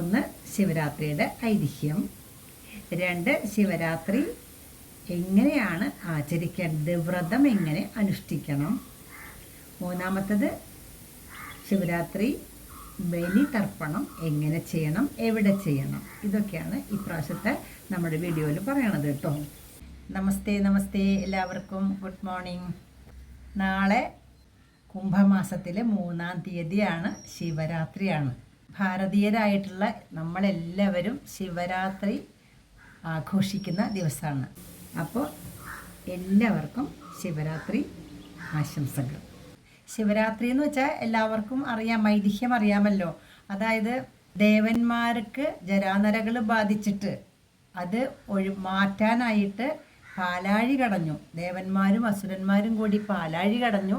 ഒന്ന് ശിവരാത്രിയുടെ ഐതിഹ്യം. രണ്ട് ശിവരാത്രി എങ്ങനെയാണ് ആചരിക്കേണ്ടത്? വ്രതം എങ്ങനെ അനുഷ്ഠിക്കണം? മൂന്നാമത്തത് ശിവരാത്രി ബലി തർപ്പണം എങ്ങനെ ചെയ്യണം? എവിടെ ചെയ്യണം? ഇതൊക്കെയാണ് ഇപ്രാവശ്യത്തെ നമ്മുടെ വീഡിയോയിൽ പറയണത് കേട്ടോ. നമസ്തേ നമസ്തേ എല്ലാവർക്കും. ഗുഡ് മോർണിംഗ് നാളെ കുംഭമാസത്തിലെ മൂന്നാം തീയതിയാണ് ശിവരാത്രിയാണ്. ഭാരതീയരായിട്ടുള്ള നമ്മളെല്ലാവരും ശിവരാത്രി ആഘോഷിക്കുന്ന ദിവസമാണ്. അപ്പോൾ എല്ലാവർക്കും ശിവരാത്രി ആശംസകൾ. ശിവരാത്രി എന്ന് വെച്ചാൽ എല്ലാവർക്കും അറിയാം ഐതിഹ്യം അറിയാമല്ലോ. അതായത് ദേവന്മാർക്ക് ജരാനരകൾ ബാധിച്ചിട്ട് അത് ഒഴി മാറ്റാനായിട്ട് പാലാഴി കടഞ്ഞു. ദേവന്മാരും അസുരന്മാരും കൂടി പാലാഴി കടഞ്ഞു.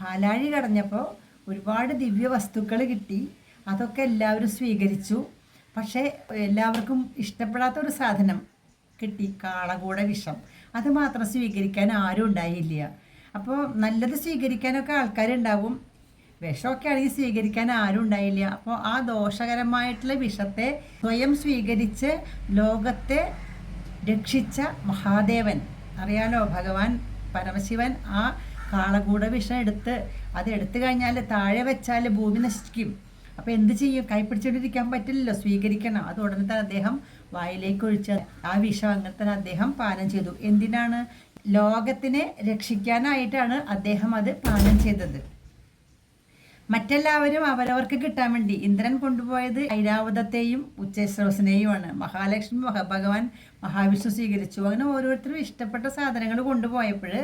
പാലാഴി കടഞ്ഞപ്പോൾ ഒരുപാട് ദിവ്യ വസ്തുക്കൾ കിട്ടി. അതൊക്കെ എല്ലാവരും സ്വീകരിച്ചു. പക്ഷേ എല്ലാവർക്കും ഇഷ്ടപ്പെടാത്ത ഒരു സാധനം കിട്ടി കാളകൂട വിഷം. അത് മാത്രം സ്വീകരിക്കാൻ ആരും ഉണ്ടായില്ല. അപ്പോൾ നല്ലത് സ്വീകരിക്കാനൊക്കെ ആൾക്കാരുണ്ടാവും. വിഷമൊക്കെ ആണെങ്കിൽ സ്വീകരിക്കാൻ ആരും ഉണ്ടായില്ല. അപ്പോൾ ആ ദോഷകരമായിട്ടുള്ള വിഷത്തെ സ്വയം സ്വീകരിച്ച് ലോകത്തെ രക്ഷിച്ച മഹാദേവൻ. അറിയാലോ ഭഗവാൻ പരമശിവൻ ആ കാളകൂട വിഷം എടുത്ത് അത് എടുത്തു കഴിഞ്ഞാൽ താഴെ വെച്ചാൽ ഭൂമി നശിക്കും. അപ്പോൾ എന്ത് ചെയ്യും? കൈപ്പിടിച്ചോണ്ടിരിക്കാൻ പറ്റില്ലല്ലോ. സ്വീകരിക്കണം. അത് ഉടനെ തന്നെ അദ്ദേഹം വായിലേക്ക് ഒഴിച്ച് ആ വിഷം അങ്ങനെ തന്നെ അദ്ദേഹം പാനം ചെയ്തു. എന്തിനാണ്? ലോകത്തിനെ രക്ഷിക്കാനായിട്ടാണ് അദ്ദേഹം അത് പാനം ചെയ്തത്. മറ്റെല്ലാവരും അവരവർക്ക് കിട്ടാൻ വേണ്ടി ഇന്ദ്രൻ കൊണ്ടുപോയത് ഐരാവതത്തെയും ഉച്ചശ്രോസിനെയുമാണ് മഹാലക്ഷ്മി മഹാഭഗവാൻ മഹാവിഷ്ണു സ്വീകരിച്ചു. അങ്ങനെ ഓരോരുത്തരും ഇഷ്ടപ്പെട്ട സാധനങ്ങൾ കൊണ്ടുപോയപ്പോൾ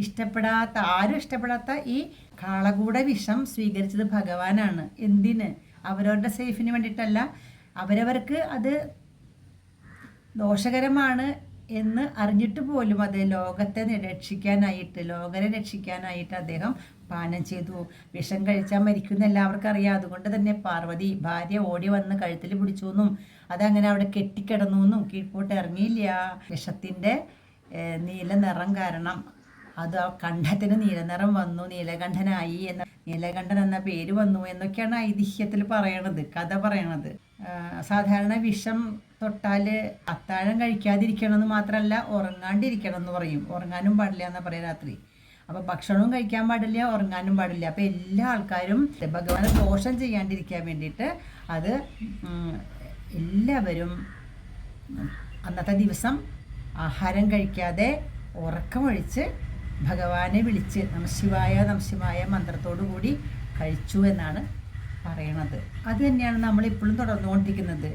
ഇഷ്ടപ്പെടാത്ത ആരും ഇഷ്ടപ്പെടാത്ത ഈ കാളകൂട വിഷം സ്വീകരിച്ചത് ഭഗവാനാണ്. എന്തിന്? അവരവരുടെ സേഫിന് വേണ്ടിയിട്ടല്ല. അവരവർക്ക് അത് ദോഷകരമാണ് എന്ന് അറിഞ്ഞിട്ട് പോലും അത് ലോകത്തെ രക്ഷിക്കാനായിട്ട് ലോകരെ രക്ഷിക്കാനായിട്ട് അദ്ദേഹം പാനം ചെയ്തു. വിഷം കഴിച്ചാൽ മരിക്കുന്ന എല്ലാവർക്കും അറിയാം. അതുകൊണ്ട് തന്നെ പാർവതി ഭാര്യ ഓടി വന്ന് കഴുത്തിൽ പിടിച്ചു എന്നും അതങ്ങനെ അവിടെ കെട്ടിക്കിടന്നു എന്നും കീഴ്പോട്ട് ഇറങ്ങിയില്ല. വിഷത്തിന്റെ നീല നിറം കാരണം അത് ആ കണ്ഠത്തിന് നീലനിറം വന്നു നീലകണ്ഠനായി എന്ന നീലകണ്ഠൻ എന്ന പേര് വന്നു എന്നൊക്കെയാണ് ഐതിഹ്യത്തിൽ പറയണത് കഥ പറയണത്. സാധാരണ വിഷം തൊട്ടാൽ അത്താഴം കഴിക്കാതിരിക്കണം എന്ന് മാത്രമല്ല ഉറങ്ങാണ്ടിരിക്കണം എന്ന് പറയും. ഉറങ്ങാനും പാടില്ല എന്നാ പറയാം രാത്രി. അപ്പോൾ ഭക്ഷണവും കഴിക്കാൻ പാടില്ല ഉറങ്ങാനും പാടില്ല. അപ്പോൾ എല്ലാ ആൾക്കാരും ഭഗവാനെ ദോഷം ചെയ്യാണ്ടിരിക്കാൻ വേണ്ടിയിട്ട് അത് എല്ലാവരും അന്നത്തെ ദിവസം ആഹാരം കഴിക്കാതെ ഉറക്കമൊഴിച്ച് ഭഗവാനെ വിളിച്ച് നമശിവായ നമശിവായ മന്ത്രത്തോടു കൂടി കഴിച്ചു എന്നാണ് പറയണത്. അത് തന്നെയാണ് നമ്മൾ ഇപ്പോഴും തുടർന്നുകൊണ്ടിരിക്കുന്നത്.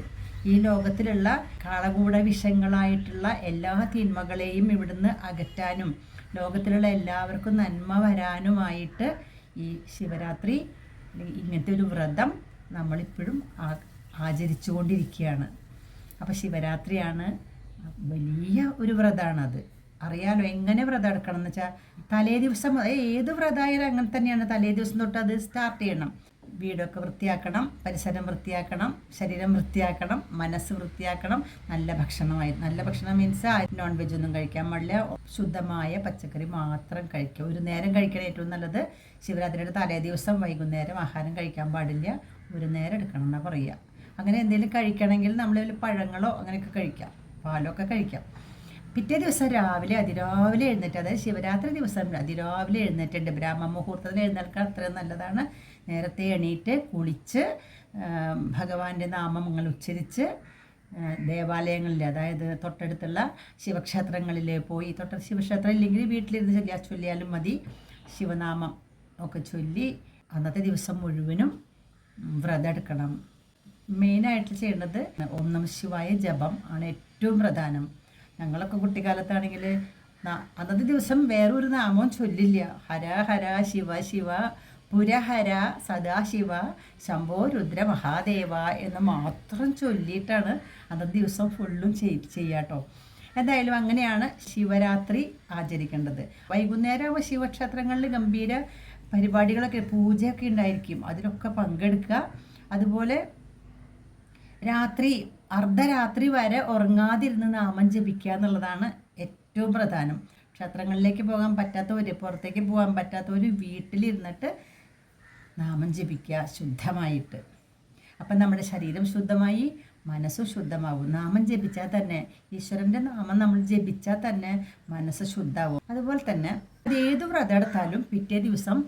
ഈ ലോകത്തിലുള്ള കാളകൂട വിഷങ്ങളായിട്ടുള്ള എല്ലാ തിന്മകളെയും ഇവിടുന്ന് അകറ്റാനും ലോകത്തിലുള്ള എല്ലാവർക്കും നന്മ വരാനുമായിട്ട് ഈ ശിവരാത്രി ഇങ്ങനത്തെ ഒരു വ്രതം നമ്മളിപ്പോഴും ആചരിച്ചുകൊണ്ടിരിക്കുകയാണ്. അപ്പോൾ ശിവരാത്രിയാണ് വലിയ ഒരു വ്രതമാണത് അറിയാലോ എങ്ങനെ വ്രതം എടുക്കണം എന്ന് വെച്ചാൽ തലേ ദിവസം ഏത് വ്രതമായാലും അങ്ങനെ തന്നെയാണ്. തലേ ദിവസം തൊട്ട് അത് സ്റ്റാർട്ട് ചെയ്യണം. വീടൊക്കെ വൃത്തിയാക്കണം പരിസരം വൃത്തിയാക്കണം ശരീരം വൃത്തിയാക്കണം മനസ്സ് വൃത്തിയാക്കണം നല്ല ഭക്ഷണമായി. നല്ല ഭക്ഷണം മീൻസ് നോൺ വെജ് ഒന്നും കഴിക്കാൻ പാടില്ല. ശുദ്ധമായ പച്ചക്കറി മാത്രം കഴിക്കുക. ഒരു നേരം കഴിക്കണ ഏറ്റവും നല്ലത് ശിവരാത്രിയുടെ തലേ ദിവസം വൈകുന്നേരം ആഹാരം കഴിക്കാൻ പാടില്ല. ഒരു നേരം എടുക്കണം എന്നാണ് പറയുക അങ്ങനെ എന്തെങ്കിലും കഴിക്കണമെങ്കിൽ നമ്മൾ പഴങ്ങളോ അങ്ങനെയൊക്കെ കഴിക്കാം. പാലൊക്കെ കഴിക്കാം. പിറ്റേ ദിവസം രാവിലെ അതിരാവിലെ എഴുന്നേറ്റ് അതായത് ശിവരാത്രി ദിവസം അതിരാവിലെ എഴുന്നേറ്റുണ്ട് ബ്രാഹ്മ മുഹൂർത്തത്തിൽ എഴുന്നേൽക്കാൻ അത്രയും നല്ലതാണ്. നേരത്തെ എണീറ്റ് കുളിച്ച് ഭഗവാന്റെ നാമങ്ങൾ ഉച്ചരിച്ച് ദേവാലയങ്ങളിൽ അതായത് തൊട്ടടുത്തുള്ള ശിവക്ഷേത്രങ്ങളിൽ പോയി. തൊട്ട ശിവക്ഷേത്രം ഇല്ലെങ്കിൽ വീട്ടിലിരുന്ന് ചൊല്ലിയാൽ ചൊല്ലിയാലും മതി. ശിവനാമം ഒക്കെ ചൊല്ലി അന്നത്തെ ദിവസം മുഴുവനും വ്രതം എടുക്കണം. മെയിനായിട്ട് ചെയ്യേണ്ടത് ഓം ശിവായ ജപം ആണ് ഏറ്റവും പ്രധാനം. ഞങ്ങളൊക്കെ കുട്ടിക്കാലത്താണെങ്കിൽ അന്നത്തെ ദിവസം വേറൊരു നാമവും ചൊല്ലില്ല. ഹര ഹര ശിവ ശിവ പുരഹര സദാശിവ ശംഭോ രുദ്ര മഹാദേവ എന്ന് മാത്രം ചൊല്ലിയിട്ടാണ് അന്നത്തെ ദിവസം ഫുള്ളും ചെയ് ചെയ്യാട്ടോ എന്തായാലും അങ്ങനെയാണ് ശിവരാത്രി ആചരിക്കേണ്ടത്. വൈകുന്നേരം ശിവക്ഷേത്രങ്ങളിൽ ഗംഭീര പരിപാടികളൊക്കെ പൂജയൊക്കെ ഉണ്ടായിരിക്കും. അതിലൊക്കെ പങ്കെടുക്കുക. അതുപോലെ രാത്രി അർദ്ധരാത്രി വരെ ഉറങ്ങാതിരുന്ന് നാമം ജപിക്കുക എന്നുള്ളതാണ് ഏറ്റവും പ്രധാനം. ക്ഷേത്രങ്ങളിലേക്ക് പോകാൻ പറ്റാത്തവർ പുറത്തേക്ക് പോകാൻ പറ്റാത്തവർ വീട്ടിലിരുന്നിട്ട് നാമം ജപിക്കുക ശുദ്ധമായിട്ട്. അപ്പം നമ്മുടെ ശരീരം ശുദ്ധമായി മനസ്സ് ശുദ്ധമാവും. നാമം ജപിച്ചാൽ തന്നെ ഈശ്വരന്റെ നാമം നമ്മൾ ജപിച്ചാൽ തന്നെ മനസ്സ് ശുദ്ധമാവും അതുപോലെ തന്നെ ഏത് വ്രതം എടുത്താലും പിറ്റേ ദിവസം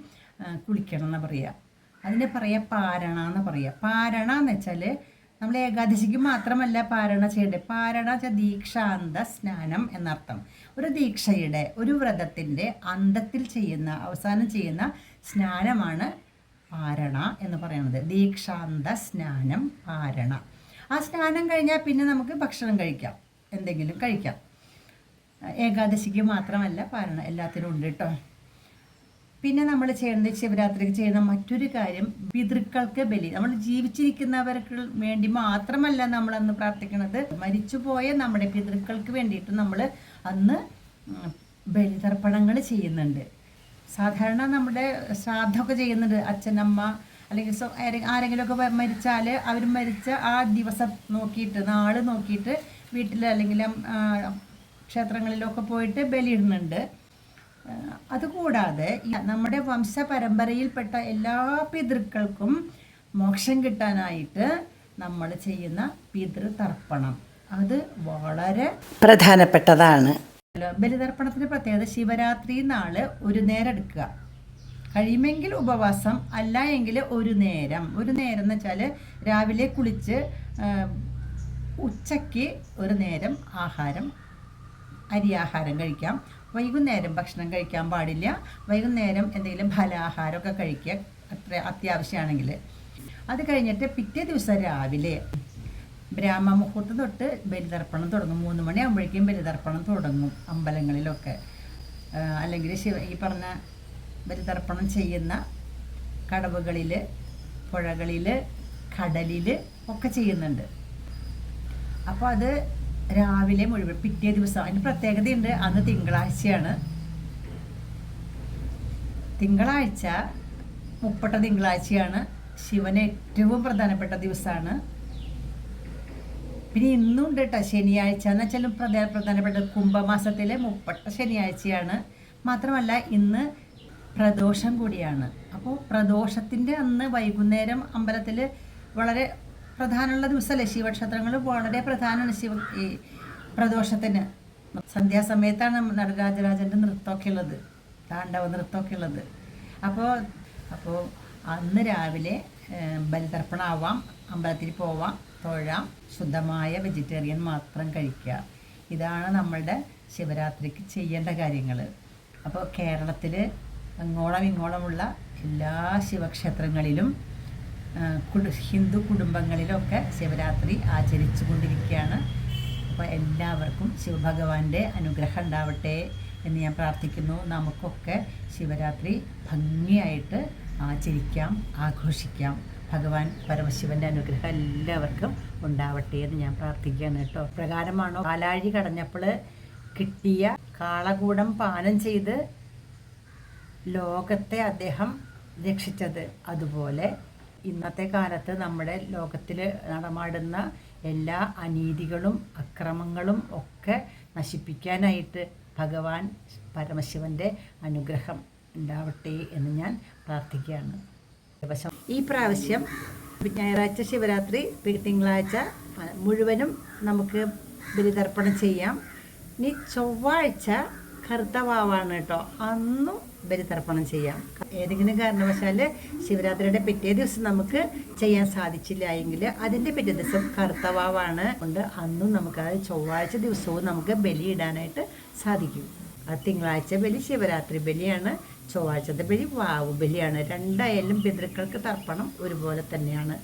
കുളിക്കണം എന്ന് പറയുക അതിനെ പറയുക പാരണ എന്ന് പറയുക പാരണ എന്ന് വെച്ചാൽ നമ്മൾ ഏകാദശിക്ക് മാത്രമല്ല പാരണ ചെയ്യേണ്ടത്. പാരണ വെച്ചാൽ ദീക്ഷാന്ത സ്നാനം എന്നർത്ഥം. ഒരു ദീക്ഷയുടെ ഒരു വ്രതത്തിന്റെ അന്തത്തിൽ ചെയ്യുന്ന അവസാനം ചെയ്യുന്ന സ്നാനമാണ് പാരണ എന്ന് പറയുന്നത്. ദീക്ഷാന്ത സ്നാനം പാരണ ആ സ്നാനം കഴിഞ്ഞാൽ പിന്നെ നമുക്ക് ഭക്ഷണം കഴിക്കാം. എന്തെങ്കിലും കഴിക്കാം. ഏകാദശിക്ക് മാത്രമല്ല പാരണ എല്ലാത്തിനും ഉണ്ട് കേട്ടോ. പിന്നെ നമ്മൾ ചെയ്യുന്നത് ശിവരാത്രിക്ക് ചെയ്യുന്ന മറ്റൊരു കാര്യം പിതൃക്കൾക്ക് ബലി. നമ്മൾ ജീവിച്ചിരിക്കുന്നവർക്ക് വേണ്ടി മാത്രമല്ല നമ്മൾ അന്ന് പ്രാർത്ഥിക്കുന്നത് മരിച്ചുപോയ നമ്മുടെ പിതൃക്കൾക്ക് വേണ്ടിയിട്ട് നമ്മൾ അന്ന് ബലിതർപ്പണങ്ങൾ ചെയ്യുന്നുണ്ട്. സാധാരണ നമ്മുടെ ശ്രാദ്ധമൊക്കെ ചെയ്യുന്നുണ്ട്. അച്ഛനമ്മ അല്ലെങ്കിൽ ആരെങ്കിലുമൊക്കെ മരിച്ചാൽ അവർ മരിച്ച ആ ദിവസം നോക്കിയിട്ട് നാൾ നോക്കിയിട്ട് വീട്ടിൽ അല്ലെങ്കിൽ ക്ഷേത്രങ്ങളിലൊക്കെ പോയിട്ട് ബലിയിടുന്നുണ്ട്. അതുകൂടാതെ നമ്മുടെ വംശപരമ്പരയിൽപ്പെട്ട എല്ലാ പിതൃക്കൾക്കും മോക്ഷം കിട്ടാനായിട്ട് നമ്മൾ ചെയ്യുന്ന പിതൃതർപ്പണം. അത് വളരെ പ്രധാനപ്പെട്ടതാണ്. ബലിതർപ്പണത്തിന് പ്രത്യേകത ശിവരാത്രി നാൾ ഒരു നേരം എടുക്കുക. കഴിയുമെങ്കിൽ ഉപവാസം അല്ല എങ്കിൽ ഒരു നേരം. ഒരു നേരം എന്ന് വെച്ചാൽ രാവിലെ കുളിച്ച് ഉച്ചയ്ക്ക് ഒരു നേരം ആഹാരം അരിയാഹാരം കഴിക്കാം. വൈകുന്നേരം ഭക്ഷണം കഴിക്കാൻ പാടില്ല. വൈകുന്നേരം എന്തെങ്കിലും ഫലാഹാരമൊക്കെ കഴിക്കുക അത്ര അത്യാവശ്യമാണെങ്കിൽ. അത് കഴിഞ്ഞിട്ട് പിറ്റേ ദിവസം രാവിലെ ബ്രാഹ്മ മുഹൂർത്തം തൊട്ട് ബലിതർപ്പണം തുടങ്ങും. മൂന്ന് മണിയാകുമ്പോഴേക്കും ബലിതർപ്പണം തുടങ്ങും അമ്പലങ്ങളിലൊക്കെ. അല്ലെങ്കിൽ ശിവ ഈ പറഞ്ഞ ബലിതർപ്പണം ചെയ്യുന്ന കടവുകളിൽ പുഴകളിൽ കടലിൽ ഒക്കെ ചെയ്യുന്നുണ്ട്. അപ്പോൾ അത് രാവിലെ മുഴുവൻ പിറ്റേ ദിവസം. അതിന് പ്രത്യേകതയുണ്ട് അന്ന് തിങ്കളാഴ്ചയാണ്. തിങ്കളാഴ്ച മുപ്പട്ട തിങ്കളാഴ്ചയാണ്. ശിവന് ഏറ്റവും പ്രധാനപ്പെട്ട ദിവസമാണ്. പിന്നെ ഇന്നും ഉണ്ട് കേട്ടോ ശനിയാഴ്ച. എന്ന് വെച്ചാലും പ്രധാന പ്രധാനപ്പെട്ട കുംഭമാസത്തിലെ മുപ്പട്ട ശനിയാഴ്ചയാണ്. മാത്രമല്ല ഇന്ന് പ്രദോഷം കൂടിയാണ്. അപ്പോൾ പ്രദോഷത്തിന്റെ അന്ന് വൈകുന്നേരം അമ്പലത്തിൽ വളരെ പ്രധാനമുള്ള ദിവസമല്ലേ ശിവക്ഷേത്രങ്ങൾ വളരെ പ്രധാനമാണ് ശിവ ഈ പ്രദോഷത്തിന്. സന്ധ്യാസമയത്താണ് നടരാജരാജന്റെ നൃത്തമൊക്കെ ഉള്ളത്. താണ്ഡവ നൃത്തമൊക്കെ ഉള്ളത്. അപ്പോൾ അപ്പോൾ അന്ന് രാവിലെ ബലിതർപ്പണമാവാം അമ്പലത്തിൽ പോവാം തൊഴാം ശുദ്ധമായ വെജിറ്റേറിയൻ മാത്രം കഴിക്കുക. ഇതാണ് നമ്മളുടെ ശിവരാത്രിക്ക് ചെയ്യേണ്ട കാര്യങ്ങൾ അപ്പോൾ കേരളത്തിൽ അങ്ങോളം ഇങ്ങോളമുള്ള എല്ലാ ശിവക്ഷേത്രങ്ങളിലും ഹിന്ദു കുടുംബങ്ങളിലൊക്കെ ശിവരാത്രി ആചരിച്ചു കൊണ്ടിരിക്കുകയാണ് അപ്പോൾ എല്ലാവർക്കും ശിവഭഗവാന്റെ അനുഗ്രഹം ഉണ്ടാവട്ടെ എന്ന് ഞാൻ പ്രാർത്ഥിക്കുന്നു. നമുക്കൊക്കെ ശിവരാത്രി ഭംഗിയായിട്ട് ആചരിക്കാം ആഘോഷിക്കാം. ഭഗവാൻ പരമശിവന്റെ അനുഗ്രഹം എല്ലാവർക്കും ഉണ്ടാവട്ടെ എന്ന് ഞാൻ പ്രാർത്ഥിക്കുകയാണ് കേട്ടോ. പ്രകാരമാണോ? കാലാഴി കടഞ്ഞപ്പോൾ കിട്ടിയ കാളകൂടം പാനം ചെയ്ത് ലോകത്തെ അദ്ദേഹം രക്ഷിച്ചത്. അതുപോലെ ഇന്നത്തെ കാലത്ത് നമ്മുടെ ലോകത്തിൽ നടമാടുന്ന എല്ലാ അനീതികളും അക്രമങ്ങളും ഒക്കെ നശിപ്പിക്കാനായിട്ട് ഭഗവാൻ പരമശിവന്റെ അനുഗ്രഹം ഉണ്ടാവട്ടെ എന്ന് ഞാൻ പ്രാർത്ഥിക്കുകയാണ്. ദിവസം ഈ പ്രാവശ്യം ഞായറാഴ്ച ശിവരാത്രി തിങ്കളാഴ്ച മുഴുവനും നമുക്ക് ബലിതർപ്പണം ചെയ്യാം. ഇനി ചൊവ്വാഴ്ച കറുത്ത വാവാണ് കേട്ടോ. അന്നും ബലിതർപ്പണം ചെയ്യാം. ഏതെങ്കിലും കാരണവശാൽ ശിവരാത്രിയുടെ പിറ്റേ ദിവസം നമുക്ക് ചെയ്യാൻ സാധിച്ചില്ല എങ്കിൽ അതിന്റെ പിറ്റേ ദിവസം കർത്തവാവാണ് കൊണ്ട് അന്നും നമുക്ക് അത് ചൊവ്വാഴ്ച ദിവസവും നമുക്ക് ബലിയിടാനായിട്ട് സാധിക്കും. അത് തിങ്കളാഴ്ച ബലി ശിവരാത്രി ബലിയാണ് ചൊവ്വാഴ്ചത്തെ ബലി വാവ് ബലിയാണ്. രണ്ടായാലും പിതൃക്കൾക്ക് തർപ്പണം ഒരുപോലെ തന്നെയാണ്.